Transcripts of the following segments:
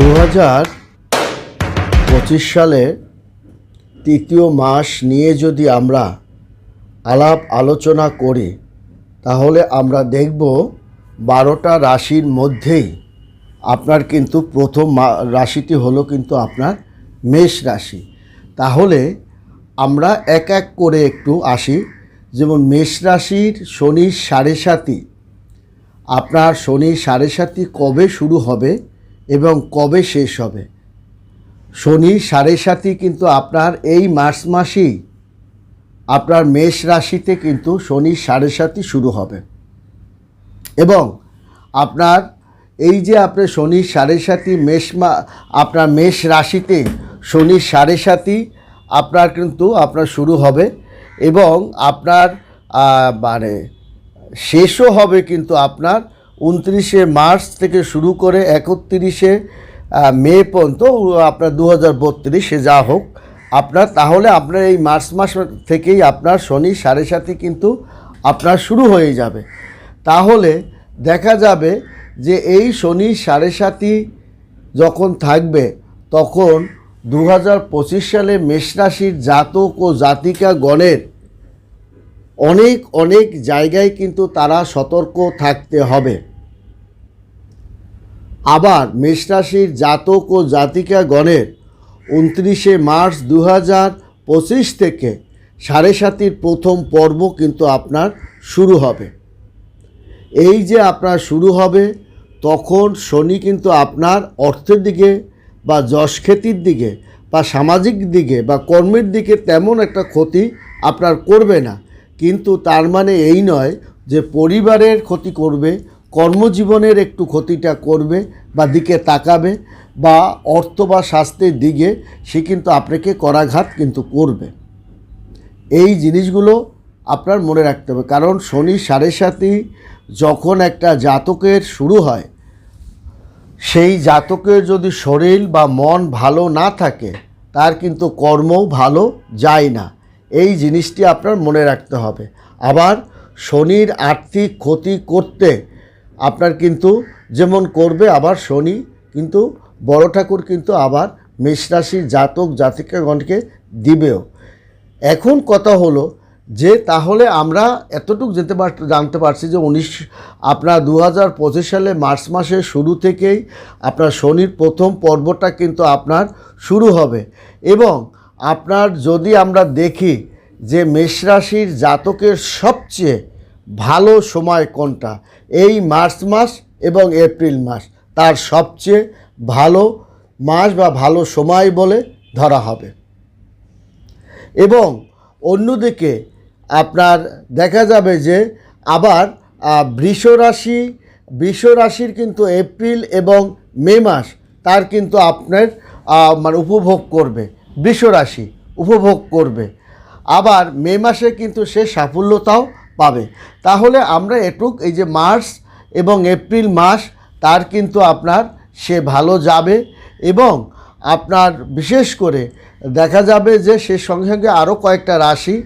দু হাজার পঁচিশ সালে তৃতীয় মাস নিয়ে যদি আমরা আলাপ আলোচনা করি, তাহলে আমরা দেখব বারোটা রাশির মধ্যেই আপনার কিন্তু প্রথম রাশিটি হলো কিন্তু আপনার মেষ রাশি। তাহলে আমরা এক এক করে একটু আসি। যেমন মেষ রাশির শনির সাড়ে সাতি আপনার শনি সাড়ে সাতি কবে শুরু হবে? এবং কবে শেষ হবে? শনি সাড়ে সাতি কিন্তু আপনার এই মার্চ মাসেই আপনার মেষ রাশিতে কিন্তু শনি সাড়ে সাতি শুরু হবে। এবং আপনার এই যে আপনার শনি সাড়ে সাতি মেষ মা, আপনার মেষ রাশিতে শনি সাড়ে সাতি আপনার কিন্তু আপনার শুরু হবে এবং আপনার মানে শেষও হবে কিন্তু আপনার উনত্রিশে মার্চ থেকে শুরু করে একত্রিশে মে পর্যন্ত আপনার দু হাজার বত্রিশে যা হোক আপনার, তাহলে আপনার এই মার্চ মাস থেকেই আপনার শনি সাড়ে সাথে কিন্তু আপনার শুরু হয়ে যাবে। তাহলে দেখা যাবে যে এই শনি সাড়ে সাতি যখন থাকবে, তখন দু হাজার পঁচিশ সালে মেষ রাশির জাতক ও জাতিকা গণের অনেক অনেক জায়গায় কিন্তু তারা সতর্ক থাকতে হবে। আবার মেষ রাশির জাতক ও জাতিকা গণের উনত্রিশে মার্চ দু পঁচিশ থেকে সাড়ে সাতির প্রথম পর্ব কিন্তু আপনার শুরু হবে। এই যে আপনার শুরু হবে, তখন শনি কিন্তু আপনার অর্থের দিকে বা যশ খ্যাতির দিকে বা সামাজিক দিকে বা কর্মের দিকে তেমন একটা ক্ষতি আপনার করবে না। কিন্তু তার মানে এই নয় যে পরিবারের ক্ষতি করবে কর্মজীবনের একটু ক্ষতিটা করবে বা দিকে তাকাবে বা অর্থ বা স্বাস্থ্যের দিকে সে কিন্তু আপনাকে করাঘাত কিন্তু করবে। এই জিনিসগুলো আপনার মনে রাখতে হবে। কারণ শনি সাড়ে সাতই যখন একটা জাতকের শুরু হয়, সেই জাতকের যদি শরীর বা মন ভালো না থাকে, তার কিন্তু কর্মও ভালো যায় না। এই জিনিসটি আপনার মনে রাখতে হবে। আবার শনির আর্থিক ক্ষতি করতে আপনার কিন্তু যেমন করবে আবার শনি, কিন্তু বড় ঠাকুর কিন্তু আবার মেষ রাশির জাতক, জাতিকাগণকে দিবেও। এখন কথা হলো যে তাহলে আমরা এতটুকু যেতে পার, জানতে পারছি যে উনিশ, আপনার দু হাজার পঁচিশ সালে মার্চ মাসের শুরু থেকেই আপনার শনির প্রথম পর্বটা কিন্তু আপনার শুরু হবে। এবং আপনার যদি আমরা দেখি যে মেষ রাশির জাতকের সবচেয়ে ভালো সময় কোনটা? এই মার্চ মাস এবং এপ্রিল মাস। তার সবচেয়ে ভালো মাস বা ভালো সময় বলে ধরা হবে। এবং অন্যদিকে আপনার দেখা যাবে যে আবার বৃষ রাশি, বৃষ রাশির কিন্তু এপ্রিল এবং মে মাস তার কিন্তু আপনার মানে উপভোগ করবে। বৃষ রাশি উপভোগ করবে। আবার মে মাসে কিন্তু সে সাফল্যতাও পাবে। তাহলে আমরা এটুক, এই যে মার্চ এবং এপ্রিল মাস, তার কিন্তু আপনার সে ভালো যাবে এবং আপনার বিশেষ করে দেখা যাবে যে সে সঙ্গে সঙ্গে আরও কয়েকটা রাশি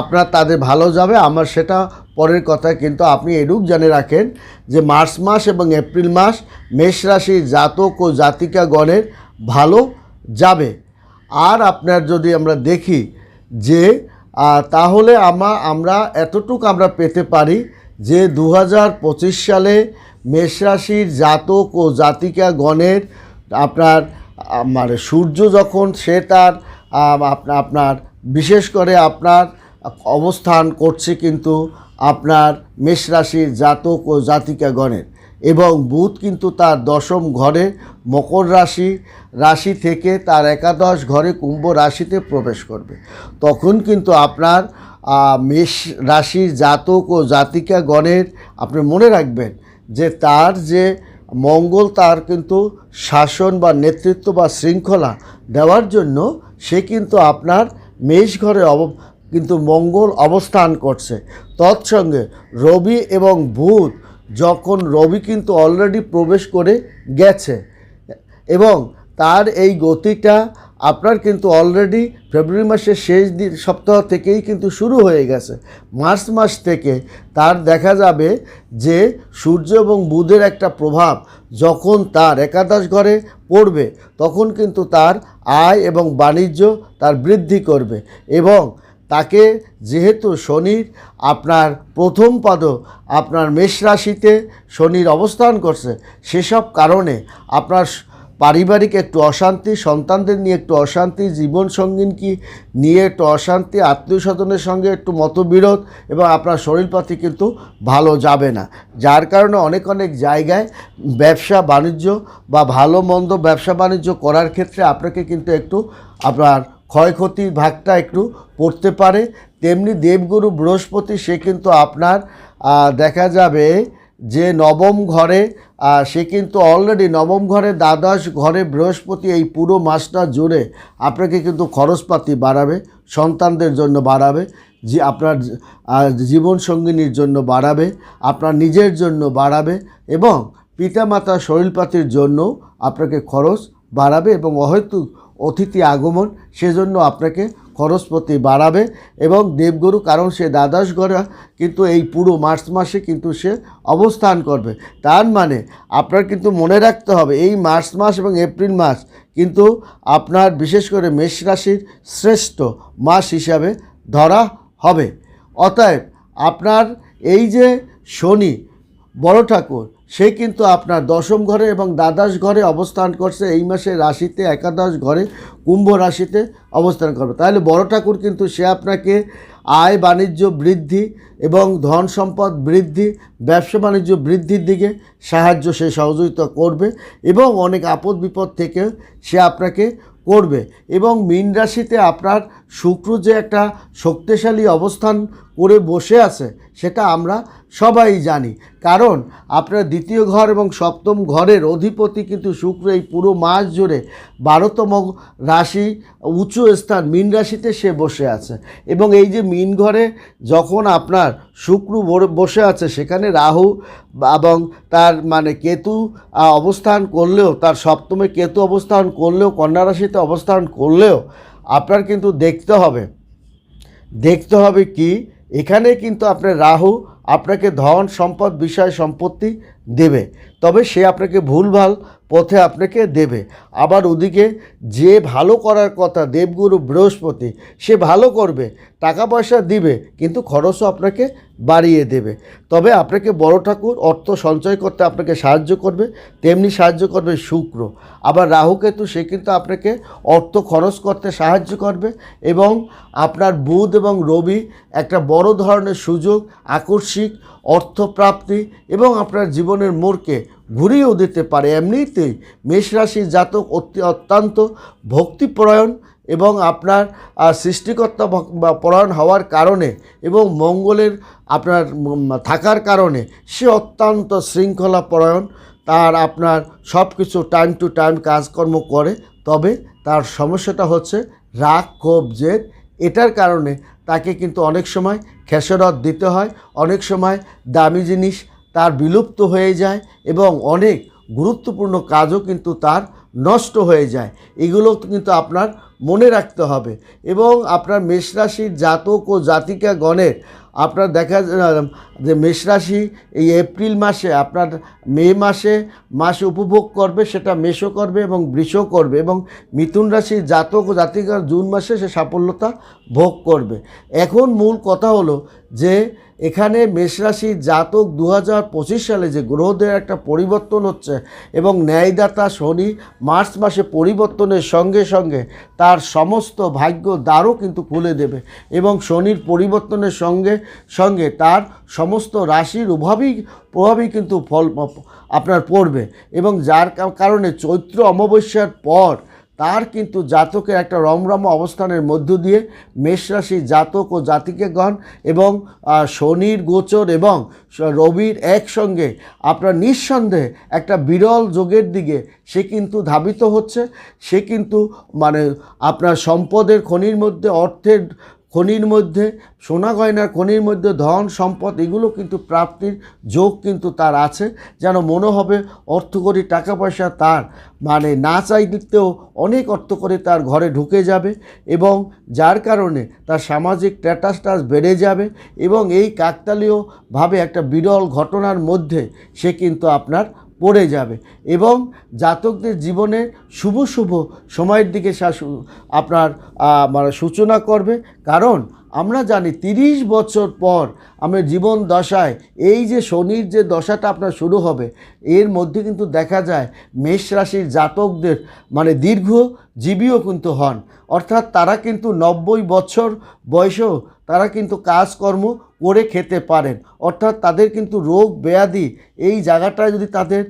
আপনার তাদের ভালো যাবে। আমার সেটা পরের কথা কিন্তু আপনি এরূপ জেনে রাখেন যে মার্চ মাস এবং এপ্রিল মাস মেষ রাশির জাতক ও জাতিকা গণের ভালো যাবে। আর আপনার যদি আমরা দেখি যে তাহলে আমা, আমরা এতটুকু আমরা পেতে পারি যে দু সালে মেষরাশির জাতক ও জাতিকা গণের আপনার মানে সূর্য যখন, সে তার আপনার, বিশেষ করে আপনার অবস্থান করছে কিন্তু আপনার মেষরাশির জাতক ও জাতিকা গণের এবং বুধ কিন্তু তার দশম ঘরে মকর রাশি রাশি থেকে তার একাদশ ঘরে কুম্ভ রাশিতে প্রবেশ করবে। তখন কিন্তু আপনার মেষ রাশির জাতক ও জাতিকা গণের আপনি মনে রাখবেন যে তার যে মঙ্গল তার কিন্তু শাসন বা নেতৃত্ব বা শৃঙ্খলা দেওয়ার জন্য সে কিন্তু আপনার মেষ ঘরে অব, কিন্তু মঙ্গল অবস্থান করছে। তৎসঙ্গে রবি এবং বুধ যখন রবি কিন্তু অলরেডি প্রবেশ করে গেছে এবং তার এই গতিটা আপনার কিন্তু অলরেডি ফেব্রুয়ারি মাসের শেষ দিন সপ্তাহ থেকেই কিন্তু শুরু হয়ে গেছে। মার্চ মাস থেকে তার দেখা যাবে যে সূর্য এবং বুধের একটা প্রভাব যখন তার একাদশ ঘরে পড়বে, তখন কিন্তু তার আয় এবং বাণিজ্য তার বৃদ্ধি করবে এবং তাকে যেহেতু শনির আপনার প্রথম পদ, আপনার মেষ রাশিতে শনির অবস্থান করছে, সেসব কারণে আপনার পারিবারিক একটু অশান্তি, সন্তানদের নিয়ে একটু অশান্তি, জীবন সঙ্গিনকে নিয়ে একটু অশান্তি আত্মীয় স্বজনের সঙ্গে একটু মতবিরোধ এবং আপনার শরীরপাতি কিন্তু ভালো যাবে না। যার কারণে অনেক অনেক জায়গায় ব্যবসা, বাণিজ্য বা ভালো, মন্দ ব্যবসা, বাণিজ্য করার ক্ষেত্রে আপনাকে কিন্তু একটু আপনার ক্ষয়ক্ষতির ভাগটা একটু পড়তে পারে। তেমনি দেবগুরু বৃহস্পতি, সে কিন্তু আপনার দেখা যাবে যে নবম ঘরে সে কিন্তু অলরেডি নবম ঘরে, দ্বাদশ ঘরে বৃহস্পতি এই পুরো মাসটা জুড়ে আপনাকে কিন্তু খরচপাতি বাড়াবে, সন্তানদের জন্য বাড়াবে যে আপনার জীবনসঙ্গিনীর জন্য বাড়াবে, আপনার নিজের জন্য বাড়াবে এবং পিতামাতার শরীরপাতির জন্য আপনাকে খরচ বাড়াবে এবং অহেতুক অতিথি আগমন, সেজন্য আপনাকে খরচপতি বাড়াবে এবং দেবগুরু, কারণ সে দ্বাদশ গড়া কিন্তু এই পুরো মার্চ মাসে কিন্তু সে অবস্থান করবে। তার মানে আপনার কিন্তু মনে রাখতে হবে, এই মার্চ মাস এবং এপ্রিল মাস কিন্তু আপনার বিশেষ করে মেষ রাশির শ্রেষ্ঠ মাস হিসাবে ধরা হবে। অতএব, আপনার এই যে শনি, বড় ঠাকুর সে কিন্তু আপনার দশম ঘরে এবং দ্বাদশ ঘরে অবস্থান করছে। এই মাসে রাশিতে, একাদশ ঘরে, কুম্ভ রাশিতে অবস্থান করবে। তাহলে বড় ঠাকুর কিন্তু সে আপনাকে আয়, বাণিজ্য বৃদ্ধি এবং ধন সম্পদ বৃদ্ধি, ব্যবসা বাণিজ্য বৃদ্ধির দিকে সাহায্য সে সহযোগিতা করবে এবং অনেক আপদ বিপদ থেকে সে আপনাকে করবে এবং মীন রাশিতে আপনার শুক্র যে একটা শক্তিশালী অবস্থান করে বসে আছে, সেটা আমরা সবাই জানি। কারণ আপনার দ্বিতীয় ঘর এবং সপ্তম ঘরের অধিপতি কিন্তু শুক্র এই পুরো মাস জুড়ে বারোতম রাশি উঁচু স্থান মীন রাশিতে সে বসে আছে। এবং এই যে মীন ঘরে যখন আপনার শুক্র বসে আছে, সেখানে রাহু এবং তার মানে কেতু অবস্থান করলেও, তার সপ্তমে কেতু অবস্থান করলেও, কন্যা রাশিতে অবস্থান করলেও আপনার কিন্তু দেখতে হবে। দেখতে হবে কি? এখানে কিন্তু আপনার রাহু আপনাকে ধন সম্পদ বিষয় সম্পত্তি দেবে। তবে সে আপনাকে ভুলভাল পথে আপনাকে দেবে। আবার ওদিকে যে ভালো করার কথা দেবগুরু বৃহস্পতি, সে ভালো করবে টাকা পয়সা দিবে, কিন্তু খরচও আপনাকে বাড়িয়ে দেবে। তবে আপনাকে বড় ঠাকুর অর্থ সঞ্চয় করতে আপনাকে সাহায্য করবে, তেমনি সাহায্য করবে শুক্র। আবার রাহুকেতু, সে কিন্তু আপনাকে অর্থ খরচ করতে সাহায্য করবে এবং আপনার বুধ এবং রবি একটা বড় ধরনের সুযোগ, আকস্মিক অর্থপ্রাপ্তি এবং আপনার জীবনের মোড়কে ঘুরিয়েও দিতে পারে। এমনিতেই মেষ রাশির জাতক অতি অত্যন্ত ভক্তিপরায়ণ এবং আপনার সৃষ্টিকর্তা পরায়ণ হওয়ার কারণে এবং মঙ্গলের আপনার থাকার কারণে সে অত্যন্ত শৃঙ্খলা পরায়ণ তার আপনার সব কিছু টাইম টু টাইম কাজকর্ম করে, তবে তার সমস্যাটা হচ্ছে রাগ, ক্ষোভ, জেদ। এটার কারণে তাকে কিন্তু অনেক সময় খেসরত দিতে হয়। অনেক সময় দামি জিনিস তার বিলুপ্ত হয়ে যায় এবং অনেক গুরুত্বপূর্ণ কাজও কিন্তু তার নষ্ট হয়ে যায়। এগুলো কিন্তু আপনার মনে রাখতে হবে। এবং আপনার মেষরাশির জাতক ও জাতিকা গণের আপনার দেখা যে মেষরাশি এই এপ্রিল মাসে আপনার মে মাসে মাসে উপভোগ করবে, সেটা মেষও করবে এবং বৃষও করবে এবং মিথুন রাশির জাতক ও জাতিকা জুন মাসে সে সাফল্যতা ভোগ করবে। এখন মূল কথা হলো যে এখানে মেষ রাশির জাতক দু হাজার পঁচিশ সালে যে গ্রহদের একটা পরিবর্তন হচ্ছে এবং ন্যায়দাতা শনি মার্চ মাসে পরিবর্তনের সঙ্গে সঙ্গে তার সমস্ত ভাগ্য দ্বারও কিন্তু খুলে দেবে এবং শনির পরিবর্তনের সঙ্গে সঙ্গে তার সমস্ত রাশির উভাবেই প্রভাবই কিন্তু ফল, আপনার পড়বে এবং যার কারণে চৈত্র অমাবস্যার পর তার কিন্তু জাতকের একটা রমরম অবস্থানের মধ্য দিয়ে মেষরাশি জাতক ও জাতিকেগণ এবং শনির গোচর এবং রবির একসঙ্গে আপনার নিঃসন্দেহে একটা বিরল যোগের দিকে সে কিন্তু ধাবিত হচ্ছে। সে কিন্তু মানে আপনার সম্পদের খনির মধ্যে অর্থের খনির মধ্যে, সোনা গয়নার খনির মধ্যে, ধন, সম্পদ, এগুলো কিন্তু প্রাপ্তির যোগ কিন্তু তার আছে। যেন মনে হবে অর্থ করে টাকা পয়সা তার মানে না চাই চাইতেও অনেক অর্থ করে তার ঘরে ঢুকে যাবে এবং যার কারণে তার সামাজিক স্ট্যাটাসটাস বেড়ে যাবে এবং এই কাকতালীয়ভাবে একটা বিরল ঘটনার মধ্যে সে কিন্তু আপনার পড়ে যাবে। এবং জাতকদের জীবনে শুভ শুভ সময়ের দিকে আপনার মানে সূচনা করবে। কারণ আমরা জানি তিরিশ বছর পর আমরা জীবন দশায়, এই যে শনির যে দশাটা আপনার শুরু হবে, এর মধ্যে কিন্তু দেখা যায় মেষ রাশির জাতকদের মানে দীর্ঘ জীবীও কিন্তু হন। অর্থাৎ তারা কিন্তু নব্বই বছর বয়সেও তারা কিন্তু কাজকর্ম করে খেতে পারেন। অর্থাৎ তাদের কিন্তু রোগ ব্যাধি এই জায়গাটায় যদি তাদের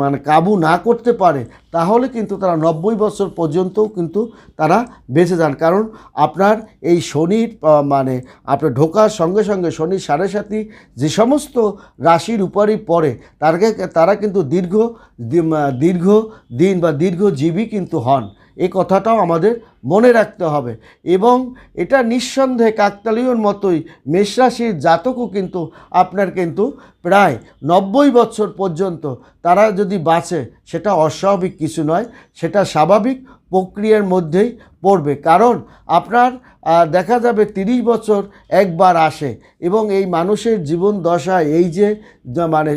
মানে কাবু না করতে পারে, তাহলে কিন্তু তারা নব্বই বছর পর্যন্তও কিন্তু তারা বেঁচে যান। কারণ আপনার এই শনির মানে আপনার ঢোকার সঙ্গে সঙ্গে শনির সাড়ে সাথী যে সমস্ত রাশির উপরই পড়ে তারকে তারা কিন্তু দীর্ঘ দীর্ঘ দিন বা দীর্ঘজীবী কিন্তু হন। এই কথাটাও আমাদের মনে রাখতে হবে। এবং এটা নিঃসন্দেহে কাকতালীয়র মতোই মেষরাশির জাতকও কিন্তু আপনার কিন্তু প্রায় নব্বই বছর পর্যন্ত তারা যদি বাঁচে, সেটা অস্বাভাবিক কিছু নয়, সেটা স্বাভাবিক প্রক্রিয়ার মধ্যেই পড়বে। কারণ আপনার দেখা যাবে তিরিশ বছর একবার আসে এবং এই মানুষের জীবন দশায় এই যে মানে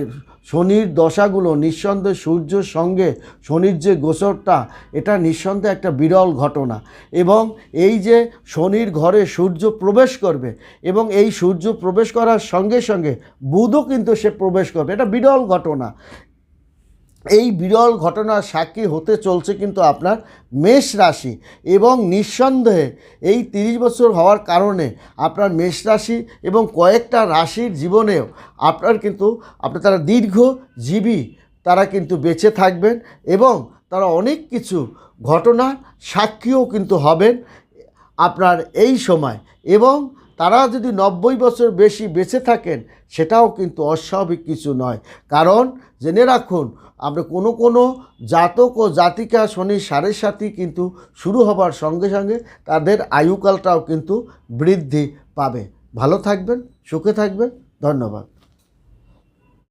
শনির দশাগুলো নিঃসন্দেহে সূর্যের সঙ্গে শনির যে গোচরটা, এটা নিঃসন্দেহে একটা বিরল ঘটনা। এবং এই যে শনির ঘরে সূর্য প্রবেশ করবে এবং এই সূর্য প্রবেশ করার সঙ্গে সঙ্গে বুধও কিন্তু সে প্রবেশ করবে, এটা বিরল ঘটনা। এই বিরল ঘটনার সাক্ষী হতে চলছে কিন্তু আপনার মেষ রাশি এবং নিঃসন্দেহে এই তিরিশ বছর হওয়ার কারণে আপনার মেষ রাশি এবং কয়েকটা রাশির জীবনেও আপনার কিন্তু, আপনার তারা দীর্ঘ জীবী তারা কিন্তু বেঁচে থাকবেন এবং তারা অনেক কিছু ঘটনার সাক্ষীও কিন্তু হবেন আপনার এই সময় এবং তারা যদি নব্বই বছর বেশি বেঁচে থাকেন, সেটাও কিন্তু অস্বাভাবিক কিছু নয়। কারণ জেনে রাখুন আমরা কোনো কোনো জাতক ও জাতিকা শনি সাড়ে সাথী কিন্তু শুরু হবার সঙ্গে সঙ্গে তাদের আয়ুকালটাও কিন্তু বৃদ্ধি পাবে। ভালো থাকবেন, সুখে থাকবেন। ধন্যবাদ।